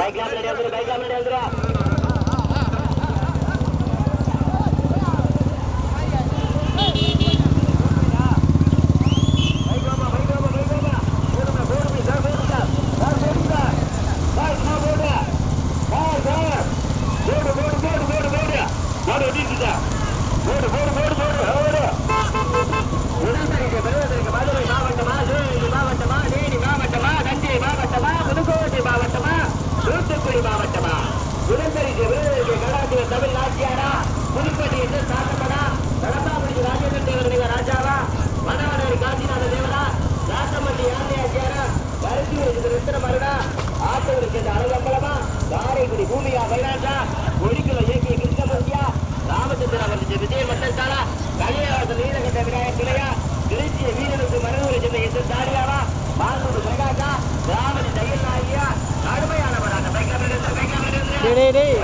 பைக்ல முன்னாடி வந்துரு பைக்ல முன்னாடி வந்துரு தமிழ்நாட்டியாரா டேய் டேய் டேய்.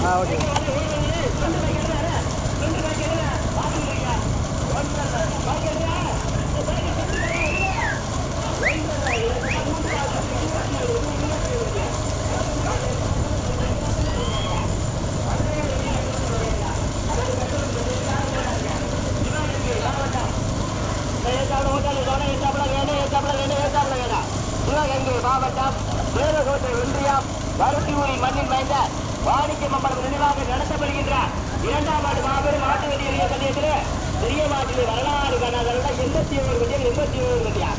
Let's சிவகங்கை மாவட்டம் தேவகோட்டை ஒன்றியம் வருத்தியூரி மண்ணில் மைந்த வாணிக்க மம்பலம் நினைவாக நடத்தப்படுகின்ற இரண்டாம் ஆண்டு மாபெரும் ஆட்டு வெளியே பந்தயத்தில் பெரிய மாட்டிலே வரலாறு காணாதவர்கள் எண்பத்தி ஏழு வண்டியில் எண்பத்தி ஏழு வண்டியா?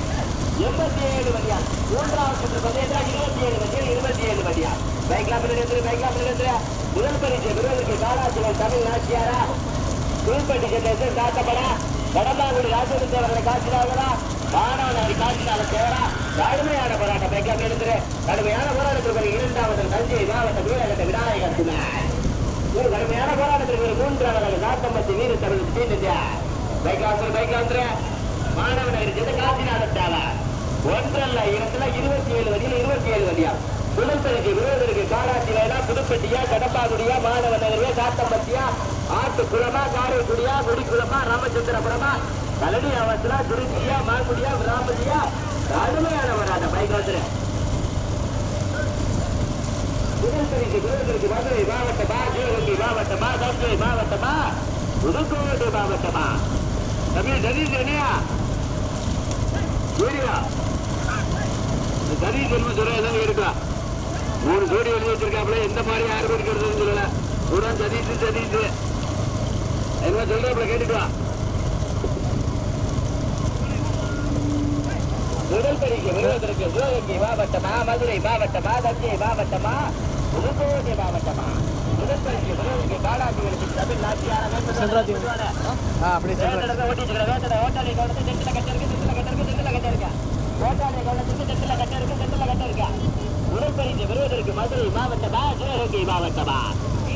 எண்பத்தி ஏழு வண்டியா? மூன்றாவது சுற்று பந்தயத்தில் இருபத்தி ஏழு வண்டியில் இருபத்தி ஏழு வண்டியா பைக்லாம் நிலையத்தில் பைக்லாம் நிலையத்தில் முதல் பரிசு பெறுவதற்கு காலாட்சிகள் தமிழ் நாச்சியாரா? புதுப்பட்டி சென்னை காட்டப்படா கடம்பாங்குடி ராஜேந்திர தேவர்களை காட்சினார்களா மாணவனாரி காட்சினால தேவரா கடுமையான போராட்டம் வைக்காம இருந்து கடுமையான போராட்டத்திற்கு இரண்டாவது தஞ்சை மாவட்ட வீரகத்தை விநாயகர் துணை ஒரு கடுமையான போராட்டத்திற்கு ஒரு மூன்றாவது நாட்டம்பத்தி வீர தமிழ் சீனியா பைக்காந்திர பைக்காந்திர மாணவனாரி சென்று காட்சினால தேவை. ஒன்றல்ல இடத்துல இருபத்தி ஏழு வழியில் இருபத்தி ஏழு வழியா புதுப்பெருக்கு விரோதருக்கு காராட்சி வேலா புதுப்பட்டியா கடப்பாகுடியா மாணவ நகரியா சாத்தம்பட்டியா ஆட்டுக்குளமா காரைக்குடியா குடிக்குளமா ராமச்சந்திரபுரமா கலடி அவசரா திருச்சியா மாங்குடியா ராமதியா கடுமையான அந்த பைக் வந்துரு புதுப்பட்டிக்கு விரோதருக்கு மதுரை மாவட்டமா சிவகங்கை மாவட்டமா தஞ்சை மாவட்டமா புதுக்கோட்டை மாவட்டமா? தமிழ் சதீஷ் என்னையா? வீடியோ சரி செல்வம் சொல்ல ஏதாவது இருக்கா மூணு ஜோடி எழுதி வச்சிருக்காப்புல எந்த மாதிரி யார் இருக்கிறதுன்னு சொல்லல. கூட சதீஷ் சதீஷ் என்ன சொல்றாப்புல கேட்டுட்டு முதல் பரிசு விருதுக்கு சிவகங்கை மாவட்டமா மதுரை மாவட்டமா தஞ்சை மாவட்டமா புதுக்கோட்டை மாவட்டமா. முதல் பரிசு விருதுக்கு பாலாஜிகளுக்கு தமிழ் முதல் பரிசு பெறுவதற்கு மதுரை மாவட்டமா சிவகங்கை மாவட்டமா?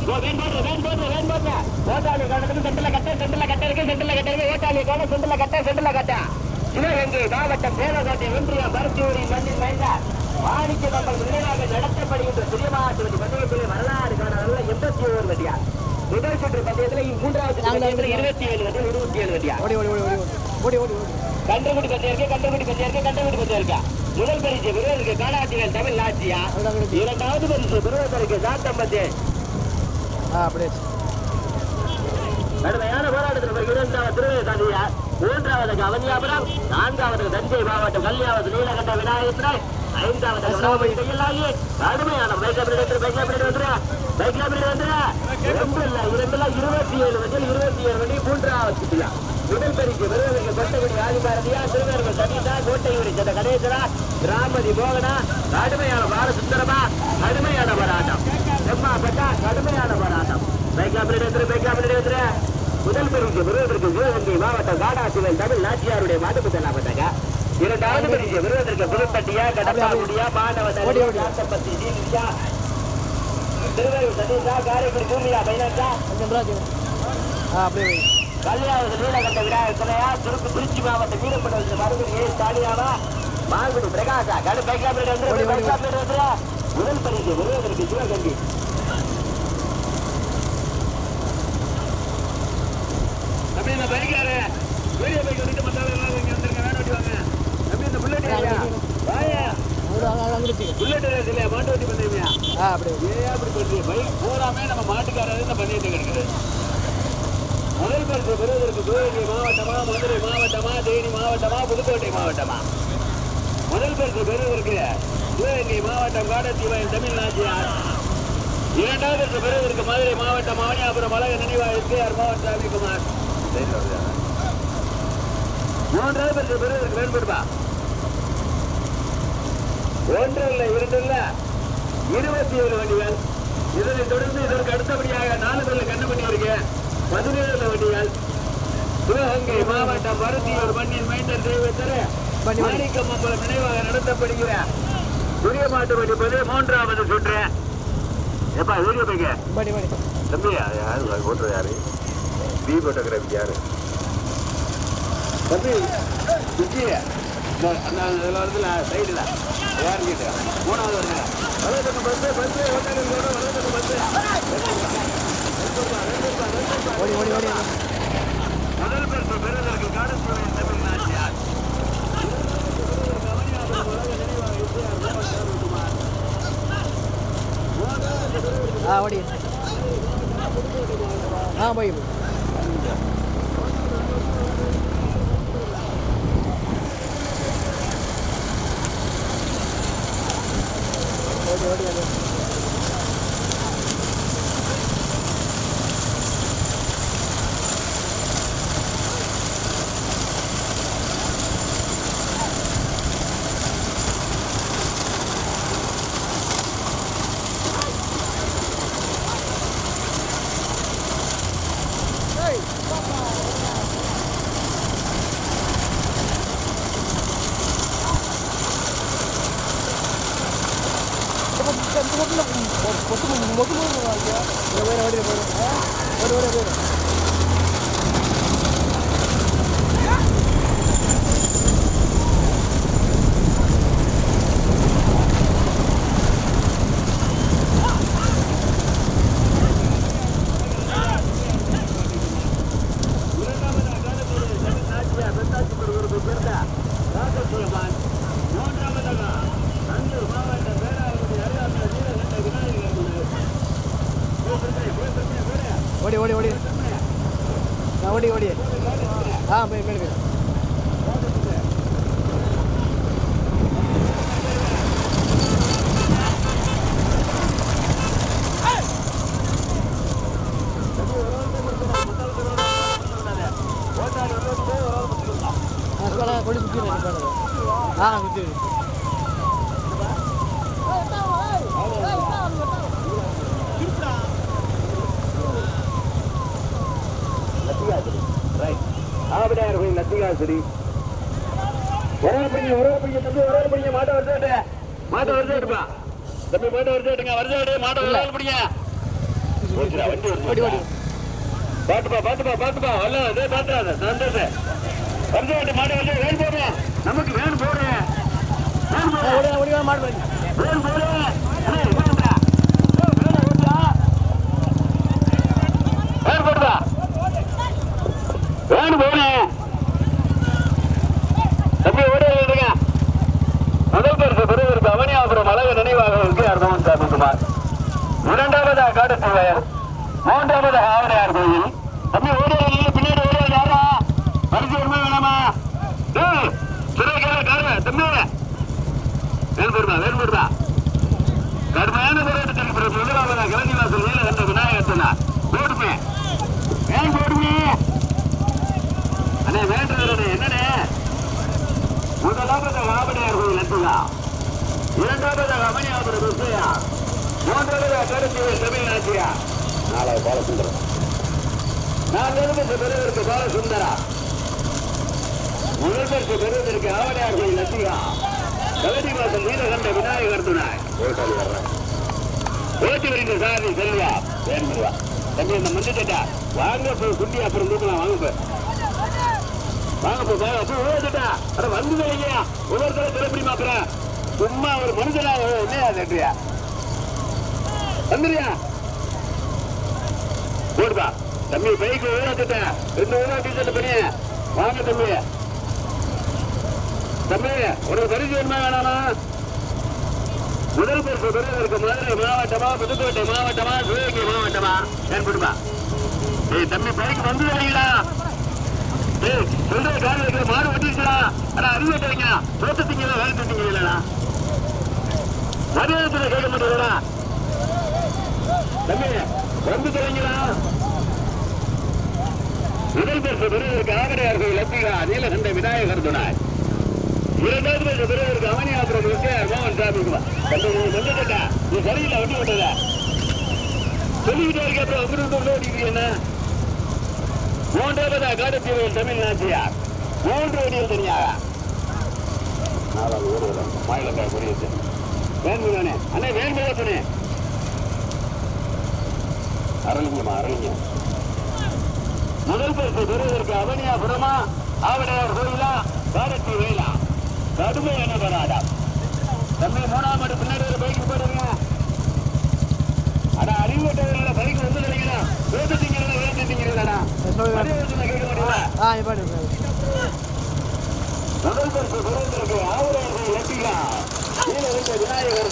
வேன் போட்டு வேன் போட்டு வேன் போட்டு. ஓட்டாளி கோணத்துக்கு சென்டர்ல கட்ட சென்டர்ல கட்ட இருக்கு சென்டர்ல கட்ட இருக்கு ஓட்டாளி கோணம் சென்டர்ல கட்ட சென்டர்ல கட்ட. சிவகங்கை மாவட்டம் தேவகோட்டை ஒன்றிய பருத்தியூரில் மண்ணில் பயின்ற வாணிஜ்ய மக்கள் நினைவாக நடத்தப்படுகின்ற சுயமாசிவதி பந்தயத்திலே வரலாறு காண எண்பத்தி ஓர் வட்டியா முதல் சுற்று பந்தயத்தில் மூன்றாவது பந்தயத்தில் இருபத்தி ஏழு வட்டி இருபத்தி ஏழு வட்டியா கண்டுபிடி பந்தயம் இருக்கு கண்டுபிடி பந்தயம் இருக்கு கண்டுபிடி பந்தயம் முதல் பரிசு விருதுக்கு காலாட்சிகள் தமிழ் நாச்சியா இரண்டாவது பரிசு விருதுக்கு சாத்தம்பத்து அப்படியே. கடுமையான போராட்டத்தில் திருவிழா தாண்டியா மூன்றாவது அவனியாபுரம் நான்காவது தஞ்சை மாவட்டம் கல்யாவது நீலகண்ட விநாயகர் ஐந்தாவது ராமபுரி கையிலாகி கடுமையான பைக்ல பிடித்து பைக்ல பிடித்து வந்துரு. பைக்ல பிடித்து வந்துரு. ரெண்டு இல்ல இரண்டுல இருபத்தி ஏழு வண்டியில் இருபத்தி ஏழு வண்டி மூன்றாவது சுற்றுலா. முதல் பரிசு விருதுக்கு கொட்டகுடி ஆதிபாரதியா திருவேர்கள் சனிதா கோட்டையூரி சென்ற கணேசரா ராமதி மோகனா கடுமையான பால சுந்தரமா கடுமையான போராட்டம். செம்மா பட்டா கடுமையான போராட்டம். பைக்ல பிடித்து வந்துரு பைக்ல பிடித்து வந்துரு. முதல் பெருகிய விருதுக்கு சிவகங்கை மாவட்டம் காடாசிவன் தமிழ் நாச்சியாருடைய மாதப்பு தலாபத்தக இரண்டாவது பெருகிய விருதுக்கு புதுப்பட்டியா கடப்பாடியா மாணவ பூமியா பைனாச்சா அப்படியே கல்யாணத்தில் நூலகட்ட விநாயகர் துணையா திருப்பு திருச்சி மாவட்ட வீரப்பட்ட மறுபடியும் ஏ ஸ்டாலியாவா பிரகாஷா கடு பைக்கா பிளேட் முதல் பரிசு விருதுக்கு சிவகங்கை இந்த பைக்காரு. பைக் வந்துட்டு மத்தால எல்லாம் இங்க வந்துருங்க வேணும் வாங்க. தம்பி இந்த புல்லட் ஐயா வாயா. புல்லட் இல்லையா மாட்டு பண்ணுவீங்க ஆ ஏன் அப்படி பைக் பூராமே நம்ம மாட்டுக்காரர் பண்ணிட்டு கிடக்குது. முதல் பரிசு பெறுவதற்கு சிவகங்கை மாவட்டமா மதுரை மாவட்டமா தேனி மாவட்டமா புதுக்கோட்டை மாவட்டமா? முதல் பரிசு பெறுவதற்கு சிவகங்கை மாவட்டம் காடத்தீவன் தமிழ்நாட்டியார் இரண்டாவது பரிசு பெறுவதற்கு மதுரை மாவட்டம் மவனியாபுரம் அழக நினைவா எஸ்கேஆர் மாவட்ட ரவிக்குமார் மூன்றாவது ஒன்று இல்ல இரண்டு இல்ல இருபத்தி ஏழு வண்டிகள். இதனைத் தொடர்ந்து இதற்கு அடுத்தபடியாக நாலு பேர்ல கண்ணு பண்ணி இருக்கு. பதினேழு வண்டிகள். சிவகங்கை மாவட்டம் பருத்தியூர் மண்ணின் மைண்டல் தெய்வத்தர. மாணிக்கமங்கலம் நினைவாக நடத்தப்படுகிற புதிய மாட்டு வண்டி பதிவு மூன்றாவது சுற்று. எப்பா வீடியோ பைக்க. தம்பி யாரு ஓட்டுறது யாரு? பி போட்டோகிராஃபி யாரு தம்பி விஜய அந்த இதில் வருதுல சைடில் யாருன்னு கேட்டேன் மூணாவது வருது வலதுக்கு பஸ்ஸு பஸ்ஸு ஓட்டாளர்களோட வலதுக்கு பஸ்ஸு ஓடி ஓடி ஓடி முதல் பரிசு பெறுவதற்கு தமிழ்நாட்டியார் ஆ ஓடி ஆ போய் போய் Gracias. പൊട്ട് പൊട്ട് മുമ്പോട്ട് പോകുന്നു ഒരു പേര് ഒരു പേര് ഒരു പേര് ஓடி ஓடி ஓடி. ஓடி ஓடி. ஆ போய் மேலே போய் சராசரி ஒரு ஆள் பிடிங்க ஒரு தம்பி ஒரு ஆள் பிடிங்க மாட்டை வருதாட்டு மாட்டை வருதாட்டுப்பா தம்பி மாட்டை வருதாட்டுங்க வருதாட்டு மாட்டை ஒரு ஆள் பிடிங்க பாட்டுப்பா பாட்டுப்பா பாட்டுப்பா. வரல அதே. பாத்துறாத நடந்துட்டு வருதாட்டு மாட்டை வந்து வேன் போடுறேன். நமக்கு வேணும் போடுறேன். வேன் போடுறேன். மாட்டு வேன் போடுறேன். பெற்றுள்ளார் மூன்றாவது ஆவடையார் கோயில். தம்பி ஓடுவது பின்னாடி ஓடுவது யாரா? பரிசு வருமா வேணாமா? தம்பி. வேறுபடுமா வேறுபடுமா கடுமையான போராட்டத்திற்கு பிறகு முதலாவது கிளஞ்சி வாசல் வேலை மூன்றாவது கருத்துவல் தமிழ்நாட்டியா நாலாவது பாலசுந்தரம் நான்காவது பெறுவதற்கு பாலசுந்தரா? முதல்வருக்கு பெறுவதற்கு ஆவடையார் கோயில் நத்தியா கலடி வாசல் நீலகண்ட விநாயகர் துணாய் ஓட்டி வருகின்ற சாரதி செல்வா. வேண்டுவா தம்பி இந்த மஞ்சள் கேட்டா? வாங்க போய் குட்டி அப்புறம் தூக்கலாம். வாங்க போய் வாங்க போ வாங்க அப்போ ஓடிட்டா அட வந்து இல்லையா ஒவ்வொருத்தர திறப்படி அப்புறம் சும்மா ஒரு மனுஷனா இல்லையா நன்றியா வந்துருயா ஓடுப்பா தம்பி பைக்கு ஊழாத்துட்டேன் ரெண்டு ஊழா டீச்சர் பண்ணி வாங்க தம்பி. தம்பி உனக்கு பரிசு வேணுமா வேணாமா? முதல் பரிசு பெறுவதற்கு மதுரை மாவட்டமா புதுக்கோட்டை மாவட்டமா சிவகங்கை மாவட்டமா? ஏற்படுமா ஏய் தம்பி பைக்கு வந்து வரீங்களா ஏய் சொல்ற கார் வைக்கிற மாடு ஓட்டிருக்கா ஆனா அறிவிட்டீங்க தோட்டத்தீங்க வேலை செஞ்சீங்க மரியாதை கேட்க மாட்டேங்கிறா வந்து தரீங்களா முதல் பரிசு பெறுவதற்கு ஆகடையார் லத்திகா நீலகண்ட விநாயகர் துணாய் இரண்டாவது பரிசு பெறுவதற்கு அவனியாபுரம் விஜயார் மோகன் சாமி வந்துட்டா நீ சரியில்லை வண்டி விட்டதா? சொல்லிக்கிட்டே இருக்க அப்புறம் அங்கிருந்து உள்ள மூன்றாவதா காடத்தீவில் தமிழ் நாச்சியார். மூன்று வடியில் தனியாக. நாலாவது ஊர்வலம் மாயிலக்காய் குடியிருச்சு வேண்முகனே அண்ணே வேண்முகத்தனே அரளிங்கம்மா அரளிங்கம் முதல் பரிசு பெறுவதற்கு அவனியாபுரமா ஆவடையார் கோயிலா காடத்தி வேலா. கடுமையான போராட்டம் தம்பி மூணாம் ஆண்டு பின்னாடி ஒரு பைக் போடுங்க. ஆனா அறிவுட்டவர்கள பைக் வந்து வேட்டுட்டீங்களா வேட்டுட்டீங்களா சொல்லுங்க கேட்க பாடு முதல் பரிசு பெறுவதற்கு ஆவடையார் கோயில் லட்டிகா கீழே விநாயகர்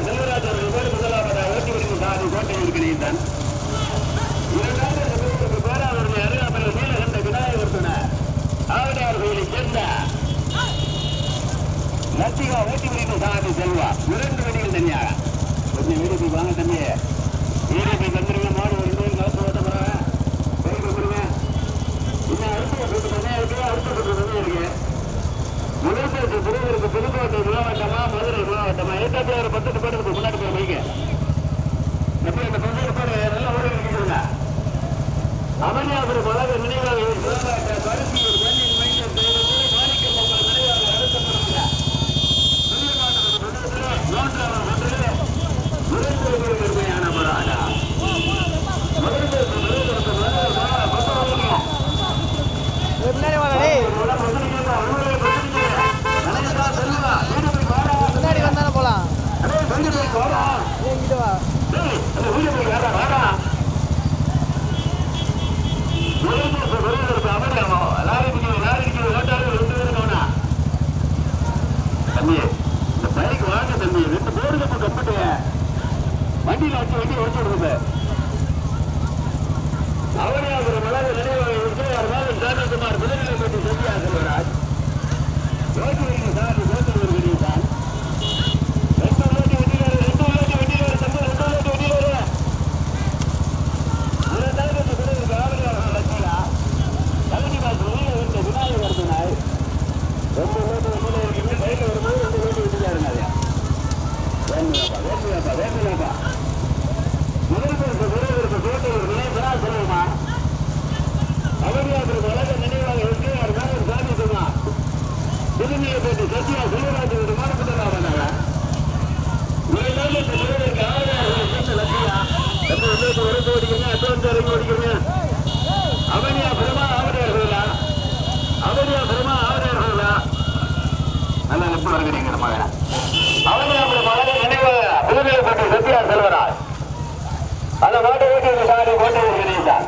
செல்வராஜ் அவர்கள் பேர் முதலாவதாக ஓட்டி சாதி கோட்டையில் கிடைத்தான் இரண்டாவது பெறுவதற்கு அருகாமையில் நீலகண்ட விநாயகர் துணை ஆவடியார் கோயிலைச் சேர்ந்த லத்திகா சாதி செல்வா இரண்டு வழியில் தனியாக கொஞ்சம் வீடு வாங்க தம்பி வீடு போய் தந்துருங்க மாடு ஒரு நூறு காசு ஓட்ட போறேன் போய் கொடுங்க இன்னும் அடுத்த போட்டு தனியாக இருக்கு அடுத்த போட்டு தனியாக இருக்கு முதல் பரிசு பெறுவதற்கு புதுக்கோட்டை மாவட்டமா மதுரை மாவட்டமா ஏற்காட்டில் ஒரு பத்து பேருக்கு முன்னாடி போய் வைங்க Cuidado. மற்றொரு சாலை கொண்டு வருகிறீர்கள்